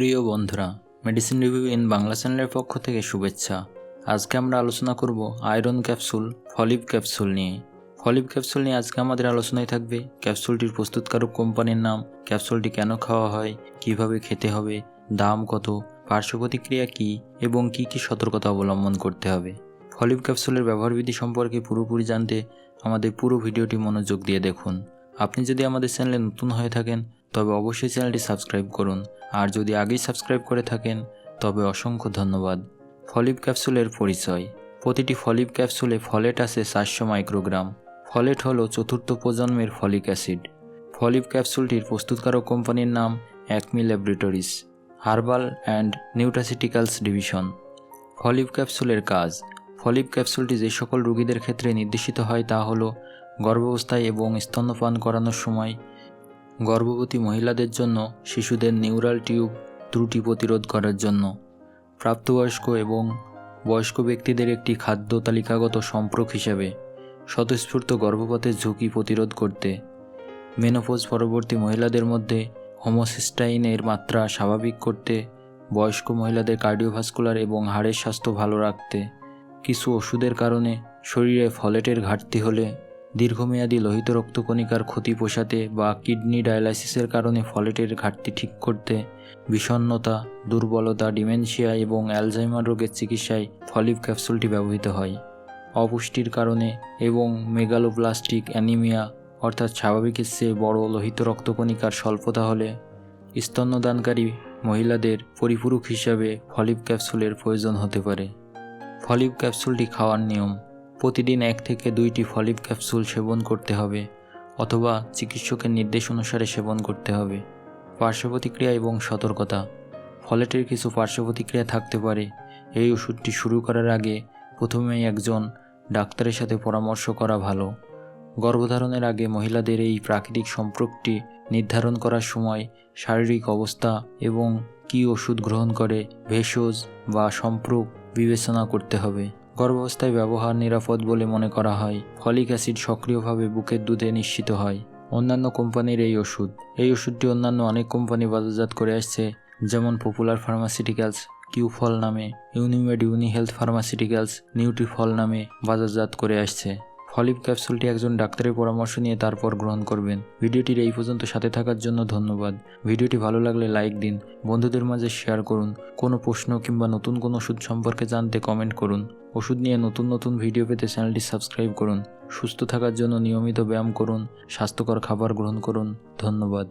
প্রিয় বন্ধুরা medicine review in Bangla চ্যানেলের পক্ষ থেকে শুভেচ্ছা। আজকে আমরা আলোচনা করব আয়রন ক্যাপসুল ফলিভ ক্যাপসুল নিয়ে। ফলিভ ক্যাপসুল নিয়ে আজকে আমাদের আলোচনায় থাকবে ক্যাপসুলটির প্রস্তুতকারক কোম্পানির নাম, ক্যাপসুলটি কেন খাওয়া হয়, কীভাবে খেতে হবে, দাম কত, পার্শ্ব প্রতিক্রিয়া কী, এবং কী কী সতর্কতা অবলম্বন করতে হবে। ফলিভ ক্যাপসুলের ব্যবহারবিধি সম্পর্কে পুরোপুরি জানতে আমাদের পুরো ভিডিওটি মনোযোগ দিয়ে দেখুন। আপনি যদি আমাদের চ্যানেলে নতুন হয়ে থাকেন তবে অবশ্যই চ্যানেলটি সাবস্ক্রাইব করুন। আর যদি আগেই সাবস্ক্রাইব করে থাকেন, তবে অসংখ্য ধন্যবাদ। ফলিভ ক্যাপসুলের পরিচয়। প্রতিটি ফলিভ ক্যাপসুলে ফলেট আছে চারশো মাইক্রোগ্রাম। ফলেট হলো চতুর্থ প্রজন্মের ফলিক অ্যাসিড। ফলিভ ক্যাপসুলটির প্রস্তুতকারক কোম্পানির নাম Acme Laboratories, herbal and nutraceuticals division. ফলিভ ক্যাপসুলের কাজ। ফলিভ ক্যাপসুলটি যে সকল রোগীদের ক্ষেত্রে নির্দেশিত হয় তা হলো গর্ভাবস্থায় এবং স্তন্যপান করানোর সময় গর্ভবতী মহিলাদের জন্য শিশুদের নিউরাল টিউব ত্রুটি প্রতিরোধ করার জন্য। প্রাপ্তবয়স্ক এবং বয়স্ক ব্যক্তিদের একটি খাদ্য তালিকাগত সম্পর্ক হিসেবে স্বতঃস্ফূর্ত গর্ভপাতের ঝুঁকি প্রতিরোধ করতে। মেনোপোজ পরবর্তী মহিলাদের মধ্যে হোমোসিস্টাইনের মাত্রা স্বাভাবিক করতে, বয়স্ক মহিলাদের কার্ডিওভাস্কুলার এবং হাড়ের স্বাস্থ্য ভালো রাখতে। কিছু ওষুধের কারণে শরীরে ফলেটের ঘাটতি হলে দীর্ঘমেয়াদী লোহিত রক্তকণিকার ক্ষতি পোষাতে বা কিডনি ডায়ালাইসিসের কারণে ফলেটের ঘাটতি ঠিক করতে, বিষণ্ণতা, দুর্বলতা, ডিমেনশিয়া এবং অ্যালজাইমার রোগের চিকিৎসায় ফলিভ ক্যাপসুলটি ব্যবহৃত হয়। অপুষ্টির কারণে এবং মেগালোপ্লাস্টিক অ্যানিমিয়া, অর্থাৎ স্বাভাবিকের চেয়ে বড় লোহিত রক্তকণিকার স্বল্পতা হলে স্তন্যদানকারী মহিলাদের পরিপূরক হিসাবে ফলিভ ক্যাপসুলের প্রয়োজন হতে পারে। ফলিভ ক্যাপসুলটি খাওয়ার নিয়ম প্রতিদিন এক থেকে দুইটি ফলিভ ক্যাপসুল সেবন করতে হবে, অথবা চিকিৎসকের নির্দেশ অনুসারে সেবন করতে হবে। পার্শ্বপ্রতিক্রিয়া এবং সতর্কতা। ফলেটের কিছু পার্শ্বপ্রতিক্রিয়া থাকতে পারে। এই ওষুধটি শুরু করার আগে প্রথমেই একজন ডাক্তারের সাথে পরামর্শ করা ভালো। গর্ভধারণের আগে মহিলাদের এই প্রাকৃতিক সম্পর্কটি নির্ধারণ করার সময় শারীরিক অবস্থা এবং কী ওষুধ গ্রহণ করে ভেষজ বা সম্পর্ক বিবেচনা করতে হবে। গর্ভাবস্থায় ব্যবহার নিরাপদ বলে মনে করা হয়। ফলিক অ্যাসিড সক্রিয়ভাবে বুকের দুধে নিশ্চিত হয়। অন্যান্য কোম্পানির এই ওষুধ। এই ওষুধটি অন্যান্য অনেক কোম্পানি বাজারজাত করে আসছে, যেমন পপুলার ফার্মাসিউটিক্যালস কিউফল নামে Unimed Uni Health Pharmaceuticals Nutrifol নামে বাজারজাত করে আসছে। ফলিভ ক্যাপসুলটি একজন ডাক্তারের পরামর্শ নিয়ে তারপর গ্রহণ করবেন। ভিডিওটির এই পর্যন্ত সাথে থাকার জন্য ধন্যবাদ। ভিডিওটি ভালো লাগলে লাইক দিন, বন্ধুদের মাঝে শেয়ার করুন, কোনো প্রশ্ন কিংবা নতুন কোনো ওষুধ সম্পর্কে জানতে কমেন্ট করুন। ওষুধ নিয়ে নতুন নতুন ভিডিও পেতে চ্যানেলটি সাবস্ক্রাইব করুন। সুস্থ থাকার জন্য নিয়মিত ব্যায়াম করুন, স্বাস্থ্যকর খাবার গ্রহণ করুন। ধন্যবাদ।